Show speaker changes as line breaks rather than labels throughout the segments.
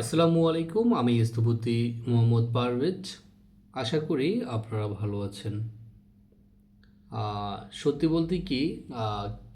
আসসালামু আলাইকুম, আমি স্থপতি মোহাম্মদ পারভেজ। আশা করি আপনারা ভালো আছেন। সত্যি বলতে কি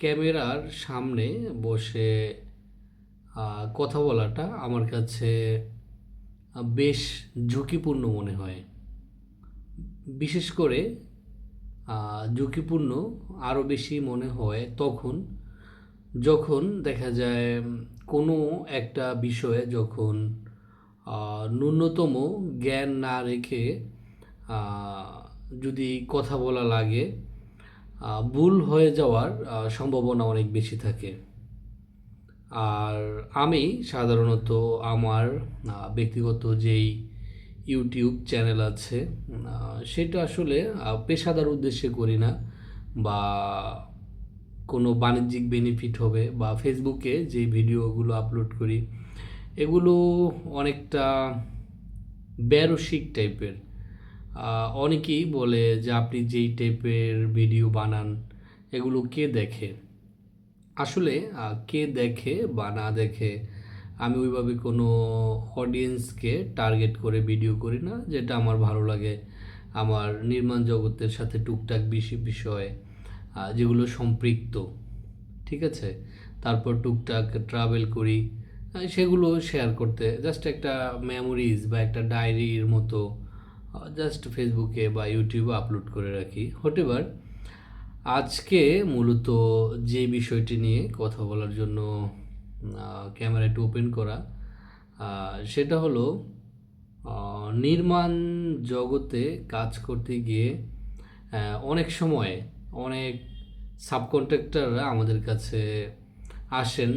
ক্যামেরার সামনে বসে কথা বলাটা আমার কাছে বেশ ঝুঁকিপূর্ণ মনে হয়। বিশেষ করে ঝুঁকিপূর্ণ আরও বেশি মনে হয় তখন, যখন দেখা যায় কোনো একটা বিষয়ে যখন ন্যূনতম জ্ঞান না রেখে যদি কথা বলা লাগে ভুল হয়ে যাওয়ার সম্ভাবনা অনেক বেশি থাকে। আর আমি সাধারণত আমার ব্যক্তিগত যেই ইউটিউব চ্যানেল আছে সেটা আসলে পেশাদার উদ্দেশ্যে করি না বা কোনো বাণিজ্যিক বেনিফিট হবে বা ফেসবুকে যে ভিডিওগুলো আপলোড করি, এগুলো অনেকটা ব্যারসিক টাইপের অনেকেই বলে যে আপনি যেই টাইপের ভিডিও বানান, এগুলো কে দেখে? আসলে কে দেখে বা না দেখে, আমি ওইভাবে কোনো অডিয়েন্সকে টার্গেট করে ভিডিও করি না, যেটা আমার ভালো লাগে। আমার নির্মাণ জগতের সাথে টুকটাক বেশি বিষয় যেগুলো সম্পৃক্ত, ঠিক আছে? তারপর টুকটাক ট্রাভেল করি সেগুলো শেয়ার করতে জাস্ট একটা মেমোরিজ বা একটা ডায়েরির মতো জাস্ট ফেসবুকে বা ইউটিউবে আপলোড করে রাখি। হোটেভার আজকে মূলত যে বিষয়টি নিয়ে কথা বলার জন্য ক্যামেরাটি ওপেন করা সেটা হলো নির্মাণ জগতে কাজ করতে গিয়ে অনেক সময় অনেক সাবকন্ট্রাক্টররা আমাদের কাছে আসেন।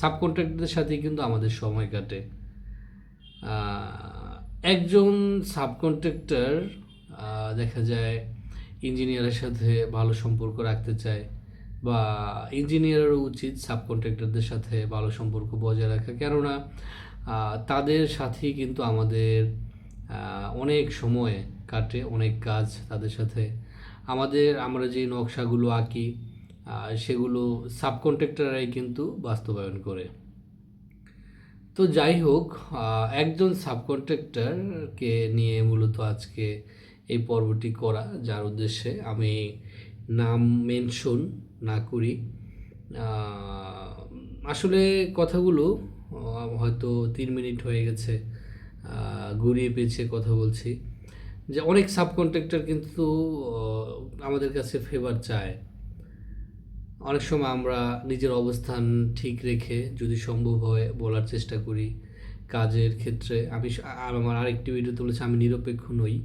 সাবকন্ট্রাক্টরদের সাথে কিন্তু আমাদের সময় কাটে। একজন সাবকন্ট্রাক্টর দেখা যায় ইঞ্জিনিয়ারের সাথে ভালো সম্পর্ক রাখতে চায় বা ইঞ্জিনিয়ারেরও উচিত সাবকন্ট্রাক্টরদের সাথে ভালো সম্পর্ক বজায় রাখা। কেননা তাদের সাথেই কিন্তু আমাদের অনেক সময় কাটে, অনেক কাজ তাদের সাথে। আমাদের, আমরা যে নকশাগুলো আঁকি সেগুলো সাবকন্ট্রাক্টররাই কিন্তু বাস্তবায়ন করে। তো যাই হোক একজন সাবকন্ট্রাক্টরকে নিয়ে মূলত আজকে এই পর্বটি করা, যার উদ্দেশ্যে আমি নাম মেনশন না করি। আসলে কথাগুলো হয়তো তিন মিনিট হয়ে গেছে ঘুরিয়ে পেঁচিয়ে কথা বলছি। যে অনেক সাবকন্ট্রাক্টর কিন্তু আমাদের কাছে ফেভার চায়। অনেক সময় আমরা নিজের অবস্থান ঠিক রেখে যদি সম্ভব হয় বলার চেষ্টা করি কাজের ক্ষেত্রে। আমি আর আমার আরেকটি ভিডিও তুলেছি, আমি নিরপেক্ষ নই।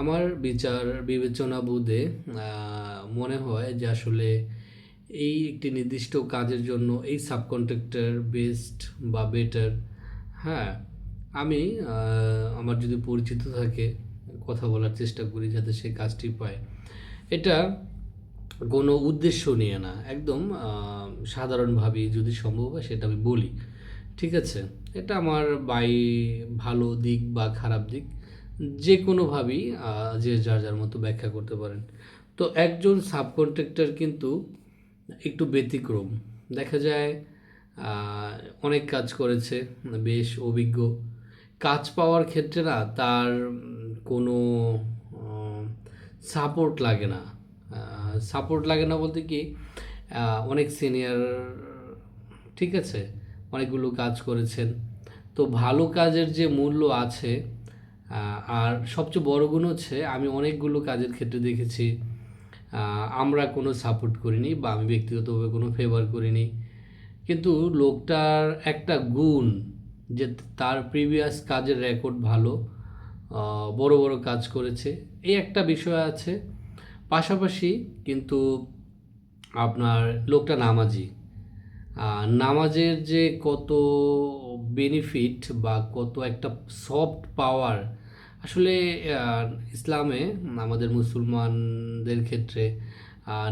আমার বিচার বিবেচনা বোধে মনে হয় যে আসলে এই একটি নির্দিষ্ট কাজের জন্য এই সাবকন্ট্রাক্টর বেস্ট বা বেটার হ্যাঁ আমি আমার যদি পরিচিত থাকে কথা বলার চেষ্টা করি যাতে সে কাজটি পায়। এটা কোনো উদ্দেশ্য নিয়ে না একদম আহ, সাধারণভাবেই যদি সম্ভব হয় সেটা আমি বলি ঠিক আছে? এটা আমার বাই ভালো দিক বা খারাপ দিক যে কোনোভাবেই যে যার যার মতো ব্যাখ্যা করতে পারেন। তো একজন সাবকন্ট্রাক্টর কিন্তু একটু ব্যতিক্রম। দেখা যায় অনেক কাজ করেছে বেশ অভিজ্ঞ। কাজ পাওয়ার ক্ষেত্রে না তার কোনো সাপোর্ট লাগে না। সাপোর্ট লাগে না বলতে কি অনেক সিনিয়র ঠিক আছে, অনেকগুলো কাজ করেছেন। তো ভালো কাজের যে মূল্য আছে আর সবচেয়ে বড় গুণ হচ্ছে আমি অনেকগুলো কাজের ক্ষেত্রে দেখেছি আমরা কোনো সাপোর্ট করিনি বা আমি ব্যক্তিগতভাবে কোনো ফেভার করিনি। কিন্তু লোকটার একটা গুণ যে তার প্রিভিয়াস কাজের রেকর্ড ভালো বড় বড় কাজ করেছে। এই একটা বিষয় আছে। পাশাপাশি কিন্তু আপনার লোকটা নামাজি। নামাজের যে কত বেনিফিট বা কত একটা সফট পাওয়ার আসলে ইসলামে আমাদের মুসলমানদের ক্ষেত্রে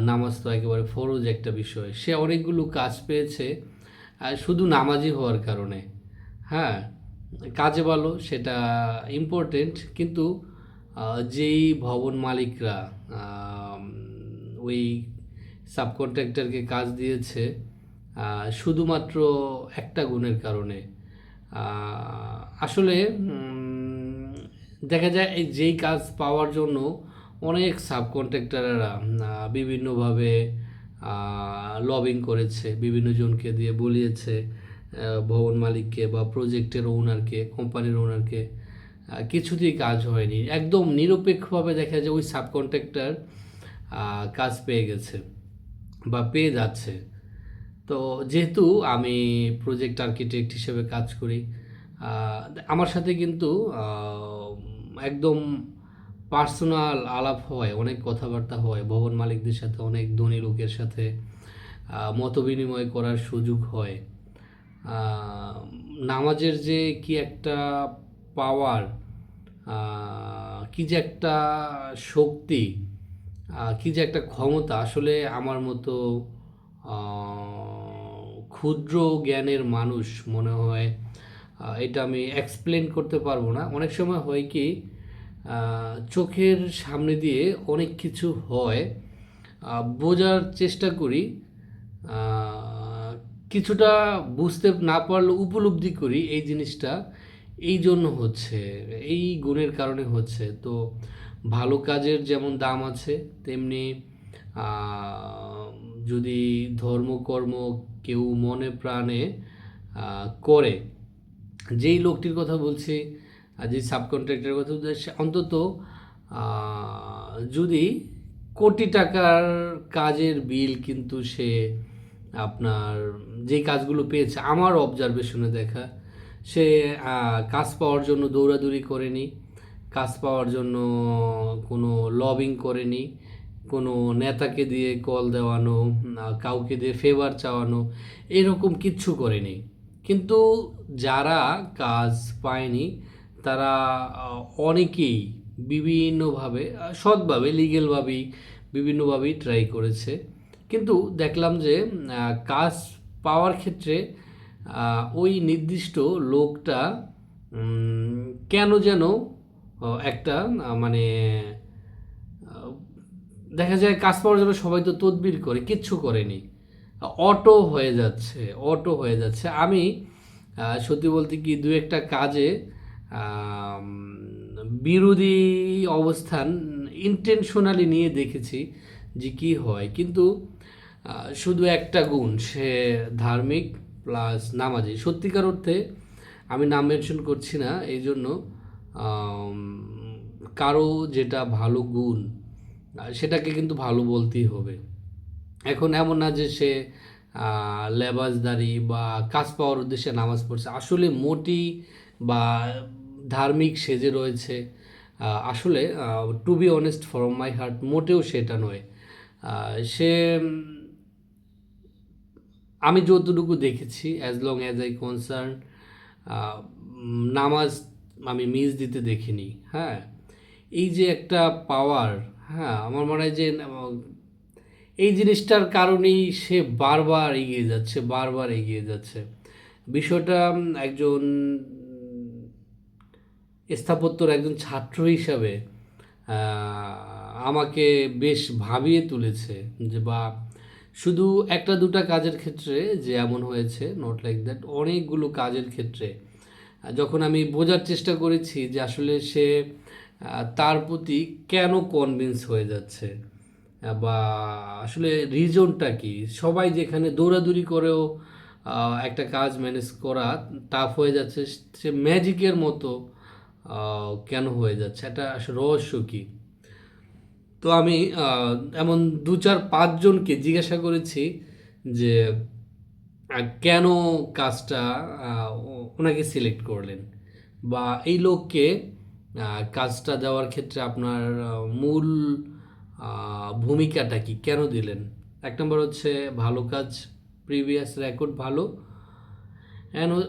নামাজ তো একেবারে ফরজ একটা বিষয়। সে অনেকগুলো কাজ পেয়েছে শুধু নামাজি হওয়ার কারণে। হ্যাঁ কাজে ভালো সেটা ইম্পর্টেন্ট কিন্তু যেই ভবন মালিকরা ওই সাবকন্ট্রাক্টরকে কাজ দিয়েছে শুধুমাত্র একটা গুণের কারণে আসলে দেখা যায় এই যেই কাজ পাওয়ার জন্য অনেক সাবকন্ট্রাক্টররা বিভিন্নভাবে লবিং করেছে বিভিন্ন জনকে দিয়ে বলিয়েছে ভবন মালিককে বা প্রজেক্টের ওনারকে কোম্পানির ওনারকে কিছুতেই কাজ হয়নি। একদম নিরপেক্ষভাবে দেখা যায় ওই সাবকন্ট্রাক্টর কাজ পেয়ে গেছে বা পেয়ে যাচ্ছে। তো যেহেতু আমি প্রজেক্ট আর্কিটেক্ট হিসেবে কাজ করি আমার সাথে কিন্তু একদম পার্সোনাল আলাপ হয়, অনেক কথাবার্তা হয়, ভবন মালিকদের সাথে অনেক ধনী লোকের সাথে মত বিনিময় করার সুযোগ হয়। নামাজের যে কি একটা পাওয়ার কি যে একটা শক্তি কি যে একটা ক্ষমতা আসলে আমার মতো ক্ষুদ্র জ্ঞানের মানুষ মনে হয় এটা আমি এক্সপ্লেন করতে পারব না। অনেক সময় হয় কি চোখের সামনে দিয়ে অনেক কিছু হয় বোঝার চেষ্টা করি কিছুটা বুঝতে না পারলে উপলব্ধি করি এই জিনিসটা। এই জন্য হচ্ছে এই গুণের কারণে হচ্ছে। তো ভালো কাজের যেমন দাম আছে তেমনি যদি ধর্মকর্ম কেউ মনে প্রাণে করে যেই লোকটির কথা বলছি যে সাবকন্ট্রাক্টরের কথা বলছি, সে অন্তত যদি কোটি টাকার কাজের বিল কিন্তু সে আপনার যেই কাজগুলো পেয়েছে, আমার অবজারভেশনে দেখা, সে কাজ পাওয়ার জন্য দৌড়াদৌড়ি করেনি, কাজ পাওয়ার জন্য কোনো লবিং করেনি, কোনো নেতাকে দিয়ে কল দেওয়ানো কাউকে দিয়ে ফেভার চাওয়ানো, এরকম কিচ্ছু করেনি। কিন্তু যারা কাজ পায়নি, তারা অনেকেই বিভিন্নভাবে সৎভাবে লিগেলভাবেই বিভিন্নভাবেই ট্রাই করেছে। কিন্তু দেখলাম যে কাজ পাওয়ার ক্ষেত্রে ওই নির্দিষ্ট লোকটা কেন যেন একটা মানে দেখা যায় কাজ পাওয়ার জন্য সবাই তো তদবির করে, কিচ্ছু করেনি। অটো হয়ে যাচ্ছে, অটো হয়ে যাচ্ছে। আমি সত্যি বলতে কি, দু একটা কাজে বিরোধী অবস্থান ইন্টেনশনালি নিয়ে দেখেছি যে কি হয়। কিন্তু শুধু একটা গুণ, সে ধার্মিক প্লাস নামাজি। সত্যিকার অর্থে আমি নাম মেনশন করছি না এই জন্য কারও যেটা ভালো গুণ সেটাকে কিন্তু ভালো বলতেই হবে। এখন এমন না যে সে লেবাসদারি বা কাজ পাওয়ার উদ্দেশ্যে নামাজ পড়ছে। আসলে মোটি বা ধার্মিক সেজে রয়েছে আসলে to be honest from my heart মোটেও সেটা নয়। সে আমি যতটুকু দেখেছি as long as I concern নামাজ আমি মিস দিতে দেখিনি হ্যাঁ? এই যে একটা পাওয়ার হ্যাঁ আমার মনে হয় যে, এই জিনিসটার কারণেই সে বারবার এগিয়ে যাচ্ছে, বারবার এগিয়ে যাচ্ছে। বিষয়টা একজন স্থাপত্যর একজন ছাত্র হিসাবে আমাকে বেশ ভাবিয়ে তুলেছে যে বা শুধু একটা দুটা কাজের ক্ষেত্রে যে এমন হয়েছে নট লাইক দ্যাট অনেকগুলো কাজের ক্ষেত্রে। যখন আমি বোঝার চেষ্টা করেছি যে আসলে সে তার প্রতি কেন কনভিন্স হয়ে যাচ্ছে, বা আসলে রিজনটা কি? সবাই যেখানে দৌড়াদৌড়ি করেও একটা কাজ ম্যানেজ করা টাফ হয়ে যাচ্ছে, সে ম্যাজিকের মতো কেন হয়ে যাচ্ছে? এটা আসলে রহস্য কি? তো আমি এমন দু চার পাঁচজনকে জিজ্ঞাসা করেছি যে কেন কাজটা ওনাকে সিলেক্ট করলেন? বা এই লোককে কাজটা দেওয়ার ক্ষেত্রে আপনার মূল ভূমিকাটা কি? কেন দিলেন? এক নম্বর হচ্ছে, ভালো কাজ, প্রিভিয়াস রেকর্ড ভালো।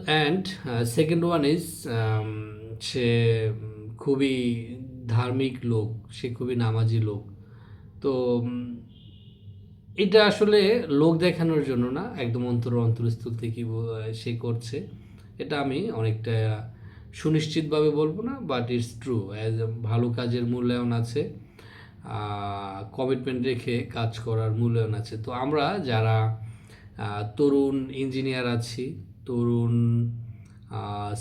অ্যান্ড সেকেন্ড ওয়ান ইজ সে খুবই ধার্মিক লোক, সে খুবই নামাজি লোক। তো এটা আসলে লোক দেখানোর জন্য না, একদম অন্তর অন্তরস্থল থেকে সে করছে। এটা আমি অনেকটা সুনিশ্চিতভাবে বলব না বাট ইটস ট্রু অ্যাজ ভালো কাজের মূল্যায়ন আছে কমিটমেন্ট রেখে কাজ করার মূল্যায়ন আছে। তো আমরা যারা তরুণ ইঞ্জিনিয়ার আছি, তরুণ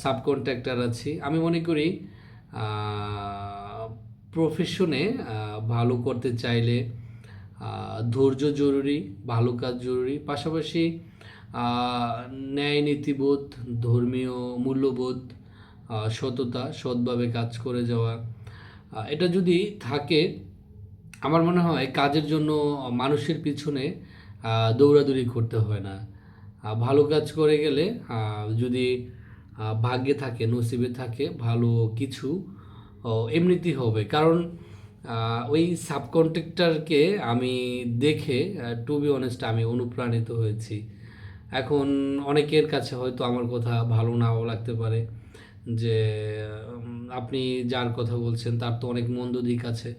সাব কন্ট্রাক্টর আছি, আমি মনে করি প্রফেশনে ভালো করতে চাইলে ধৈর্য জরুরি, ভালো কাজ জরুরি। পাশাপাশি ন্যায় নীতিবোধ, ধর্মীয় মূল্যবোধ সততা, সৎভাবে কাজ করে যাওয়া এটা যদি থাকে, আমার মনে হয় কাজের জন্য মানুষের পিছনে দৌড়াদৌড়ি করতে হয় না। ভালো কাজ করে গেলে যদি ভাগ্যে থাকে, নসিবে থাকে, ভালো কিছু এমনিতেই হবে। কারণ ওই সাবকন্ট্রাক্টরকে আমি দেখে টু বি অনেস্ট আমি অনুপ্রাণিত হয়েছি। এখন অনেকের কাছে হয়তো আমার কথা ভালো নাও লাগতে পারে যে আপনি যার কথা বলছেন তার তো অনেক মন্দ দিক আছে।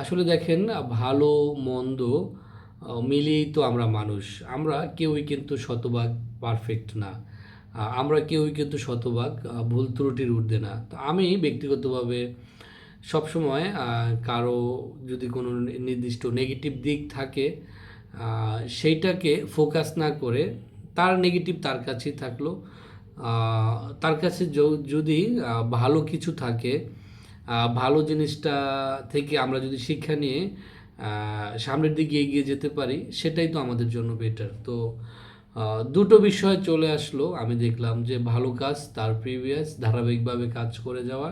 আসলে দেখেন, ভালো, মন্দ মিলিয়েই তো আমরা মানুষ। আমরা কেউই কিন্তু শতভাগ পারফেক্ট না। আমরা কেউই কিন্তু শতভাগ ভুল ত্রুটির ঊর্ধ্বে না। তো আমি ব্যক্তিগতভাবে সবসময় কারও যদি কোনো নির্দিষ্ট নেগেটিভ দিক থাকে সেইটাকে ফোকাস না করে তার নেগেটিভ তার কাছেই থাকল। তার কাছে যদি ভালো কিছু থাকে ভালো জিনিসটা থেকে আমরা যদি শিক্ষা নিয়ে সামনের দিকে এগিয়ে যেতে পারি, সেটাই তো আমাদের জন্য বেটার তো দুটো বিষয় চলে আসলো। আমি দেখলাম যে ভালো কাজ, তার প্রিভিয়াস ধারাবাহিকভাবে কাজ করে যাওয়া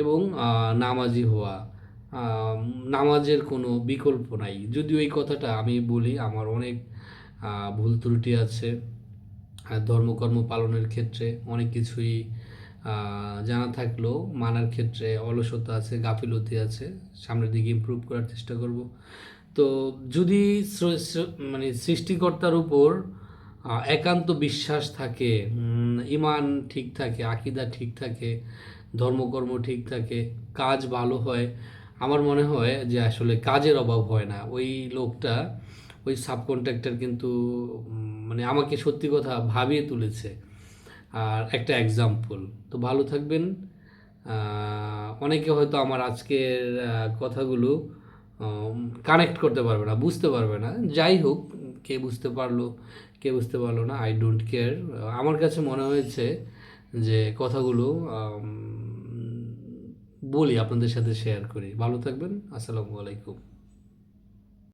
এবং নামাজি হওয়া। নামাজের কোনো বিকল্প নাই। যদিও এই কথাটা আমি বলি, আমার অনেক ভুল ত্রুটি আছে ধর্মকর্ম পালনের ক্ষেত্রে অনেক কিছুই জানা থাকলেও মানার ক্ষেত্রে অলসতা আছে, গাফিলতি আছে, সামনের দিকে ইমপ্রুভ করার চেষ্টা করব। তো যদি মানে সৃষ্টিকর্তার উপর একান্ত বিশ্বাস থাকে ইমান ঠিক থাকে, আকিদা ঠিক থাকে, ধর্মকর্ম ঠিক থাকে, কাজ ভালো হয়। আমার মনে হয় যে আসলে কাজের অভাব হয় না। ওই লোকটা, ওই সাব সাবকন্ট্রাক্টর কিন্তু মানে আমাকে সত্যি কথা ভাবিয়ে তুলেছে। আর একটা এক্সাম্পল তো ভালো থাকবেন। অনেকে হয়তো আমার আজকের কথাগুলো কানেক্ট করতে পারবে না, বুঝতে পারবে না। যাই হোক কে বুঝতে পারল, কে বুঝতে পারল না আই ডোন্ট কেয়ার আমার কাছে মনে হয়েছে যে কথাগুলো বলি আপনাদের সাথে শেয়ার করি। ভালো থাকবেন, আসসালামু আলাইকুম।